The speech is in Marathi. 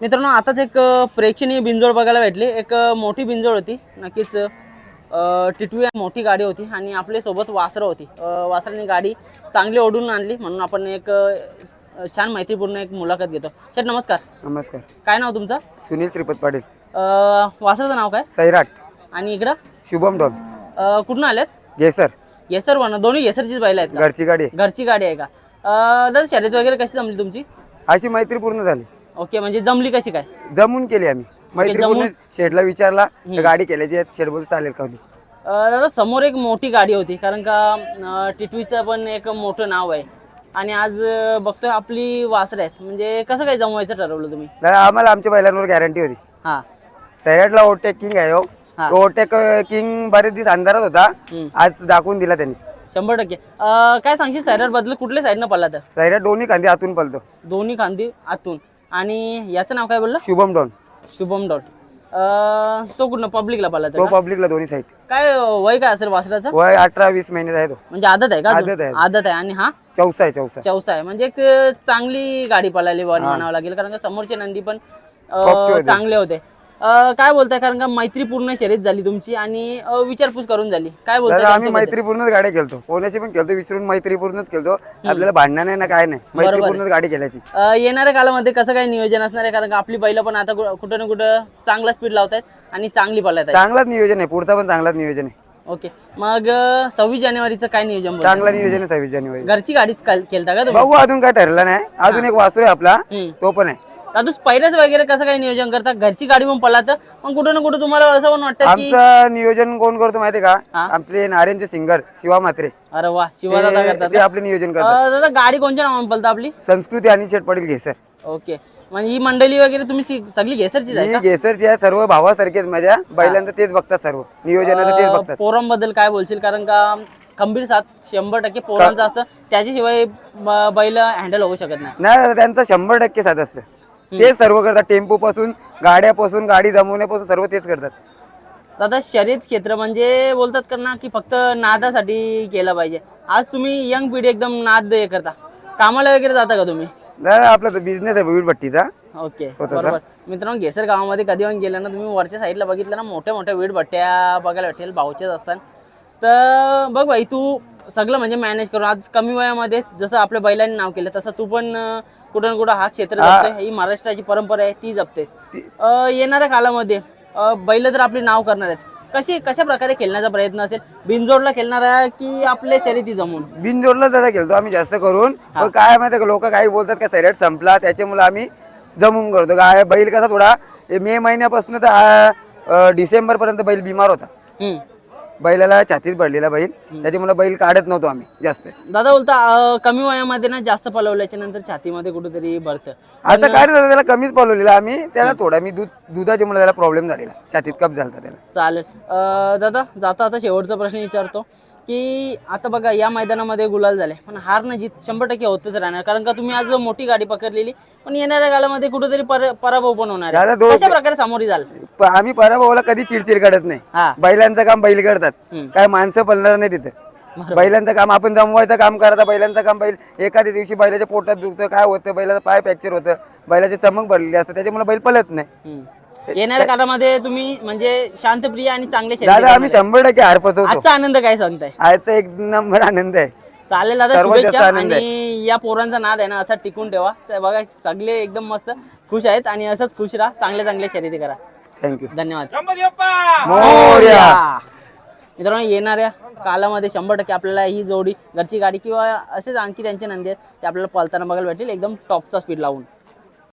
मित्रांनो आताच एक प्रेक्षणीय बिंजोड बघायला भेटली. एक मोठी बिंजोड होती. नक्कीच टिटवी मोठी गाडी होती आणि आपल्यासोबत वासरं होती. वासरांनी गाडी चांगली ओढून आणली म्हणून आपण एक छान मैत्रीपूर्ण एक मुलाखत घेतो. शेठ नमस्कार. नमस्कार. काय नाव तुमचं? सुनील श्रीपत पाटील. वासराचं नाव काय? सैराट. आणि इकडं? शुभम डॉन अ, कुठून आलेत? गेसर येसर वन दोन्ही येसरचीच बैल आहेत घरची गाडी. घरची गाडी आहे का? दादा शर्यत वगैरे कशी जमली तुमची? अशी मैत्री पूर्ण झाली. ओके म्हणजे जमली कशी काय? जमून केली आम्ही. जमून- शेडला विचारला तर गाडी केल्याची आहे. शेड बोल चालेल का म्हणे. अ, दादा समोर एक मोठी गाडी होती कारण का अ, टिटवीचं पण एक मोठं नाव आहे. आणि आज अ, बघतोय आपली वासर आहेत. म्हणजे कसं काय जमवायचं ठरवलं तुम्ही? दादा आम्हाला आमच्या बैलांवर गॅरंटी होती. हा. सैराटला ओव्हरटेक किंग आहे हो. हा. ओव्हरटेक किंग बरेच दिवस अंधारात होता. आज दाखवून दिला त्यांनी. शंभर टक्के. अ, काय सांगशील सैराट बदल कुठल्या साईडनं पडला तर? सैराट दोन्ही कांदे आतून पलतो दोन्ही खांदी आतून. आणि याचं नाव काय बोललं? शुभम डॉन. शुभम डॉट तो कुठनं? पब्लिकला पडला तो पब्लिकला दोन्ही साईड काय वय काय असेल वासराचं? वय अठरा वीस महिने आहे तो. म्हणजे आदत आहे का अजून? आदत आहे. आदत आहे. आणि हा? चौसा आहे चौसा. चौसा आहे. म्हणजे एक चांगली गाडी पळाली म्हणावं लागेल. कारण का समोरचे नंदी पण अ, टॉपचे होते. चांगले होते. काय बोलताय? कारण का मैत्रीपूर्ण शर्यत झाली तुमची आणि विचारपूस करून झाली. काय बोलताय दादा आम्ही त्यांच्याबद्दल? मैत्रीपूर्णच गाड्या खेळतो. कोणाशी पण खेळतो विसरून मैत्रीपूर्णच खेळतो. आपल्याला भांडणं नाही ना काय नाही. मैत्रीपूर्णच गाडी खेळायची. अ, येणाऱ्या काळामध्ये कसं काय नियोजन असणार आहे? कारण का आपली बैलं पण आता कु- कुठं ना कुठं चांगला स्पीड लावत आहेत आणि चांगली पळत आहेत चांगलाच नियोजन आहे. पुढचा पण चांगलाच नियोजन आहे. ओके. मग सव्वीस जानेवारीचं काय नियोजन बोलताय? चांगला नियोजन आहे सव्वीस जानेवारी. घरची गाडीच काल- खेळता का तुम्ही? बघू अजून काय ठरलं नाही. अजून एक वासरू आहे आपला. हम्म. तो पण आहे. दादूस पहिल्याच वगैरे कसं काय नियोजन करता? घरची गाडी पण पळात मग कुठं ना कुठं तुम्हाला असं पण वाटतं की आमचं नियोजन कोण करतो माहितीये का? हा. आपले नारायणचे सिंगर शिवा म्हात्रे. अरे वा ते करतात ते आपले नियोजन करतात. अ, दादा गाडी कोणत्या नावाने पळता आपली? संस्कृती आणि शेट पडेल घेसर ओके. म्हणजे ही मंडळी वगैरे तुम्ही सी- सगळी घेसरचीच आहे ही घेसरची आहे सर्व भावासारखेच माझ्या. बैलांचं तेच बघतात सर्व. नियोजनाचं तेच बघतात. पोरांबद्दल काय बोलशील? कारण का खंबीर साथ शंभर टक्के पोरांचं असतं. त्याच्याशिवाय ब- बैल हँडल होऊ शकत नाही. नाही दादा, त्यांचं शंभर टक्के साथ असतं. तेच सर्व करतात. टेम्पो पासून गाड्यापासून गाडी जमवण्यापासून सर्व तेच करतात. दादा शर्यत क्षेत्र म्हणजे बोलतात का ना की फक्त नादासाठी केलं पाहिजे. आज तुम्ही यंग पिढी एकदम नाद हे करता. कामाला वगैरे जाता का तुम्ही? दादा आपला बिझनेस आहे विविध भट्टीचा. ओके बरोबर. मित्रांनो घेसर गावामध्ये कधी पण गेलं ना तुम्ही वरच्या साईडला बघितलं ना मोठ्या मोठ्या वीड भट्ट्या बघायला भेटेल भाऊच्याच असतात. तर बघ भाई तू सगळं म्हणजे मॅनेज करून. आज कमी वयामध्ये जसं आपल्या बैलांनी नाव केलं तसं तू पण कुठं ना कुठं हा क्षेत्र जपतोय. ही महाराष्ट्राची परंपरा आहे ती जपतेस. येणाऱ्या काळामध्ये बैल तर आपले नाव करणार आहेत कशी कशा प्रकारे खेळण्याचा प्रयत्न असेल? बिनजोडला खेळणार आहे की आपल्या शर्यती जमून? बिनजोडला दादा खेळतो आम्ही जास्त करून. पण काय माहिती का लोक काही बोलतात का सैराट संपला. त्याच्यामुळे आम्ही जमून करतो. काय बैल कसा थोडा मे महिन्यापासून तर डिसेंबर पर्यंत बैल बिमार होता. बैलाला छातीत पडलेला बैल. त्याच्यामुळे बैल काढत नव्हतो आम्ही जास्त. दादा बोलता अं, कमी वयामध्ये ना जास्त पलवल्याच्या नंतर छातीमध्ये कुठेतरी भरतं. असं काय नाही दादा, त्याला कमीच पळवलेला आम्ही. त्याला थोडा मी दूध दुधाच्या मुळे त्याला प्रॉब्लेम झालेला. छातीत कप झाला त्याला. चालेल. अं, दादा जाता आता शेवटचा प्रश्न विचारतो की आता बघा या मैदानामध्ये गुलाल झाले. पण हार न जीत शंभर टक्के होतच राहणार. कारण का तुम्ही आज मोठी गाडी पकडलेली पण येणाऱ्या काळामध्ये कुठेतरी पर- पराभव पण होणार दादा, आहे. दो- कशा प्रकारे सामोरी जाल? प- आम्ही पराभवाला कधी चिडचिड करत नाही. हा. बैलांचं काम बैल करतात हम्म. काय माणसं पळणार नाही तिथे. बैलांचं काम आपण जमवायचं काम करता बैलांचं काम बैल एखाद्या दिवशी बैलाच्या पोटात दुखतं काय होतं बैलाचं पाय फ्रॅक्चर होतं बैलाची चमक भरलेली असते त्याच्यामुळे बैल पळत नाही. येणाऱ्या काळामध्ये तुम्ही म्हणजे शांतप्रिय आणि चांगले दादा आम्ही शंभर टक्के हार. पचवतो. आजचा आनंद काय सांगताय? आजचा एक नंबर आनंद आहे. चालेल दादा सर्वात जास्त शुभेच्छा आनंद आणि या पोरांचा नाद आहे ना असा टिकून ठेवा. स- बघा सगळे एकदम मस्त खुश आहेत आणि असंच खुश राहा चांगल्या चांगल्या शर्यती करा. थँक्यू धन्यवाद. मोर्या! मित्रांनो येणाऱ्या कालामध्ये शंभर टक्के आपल्याला ही जोडी घरची गाडी किंवा असेच आणखी त्यांचे नंदी आहेत ते आपल्याला पळताना बघायला भेटेल एकदम टॉपचा स्पीड लावून.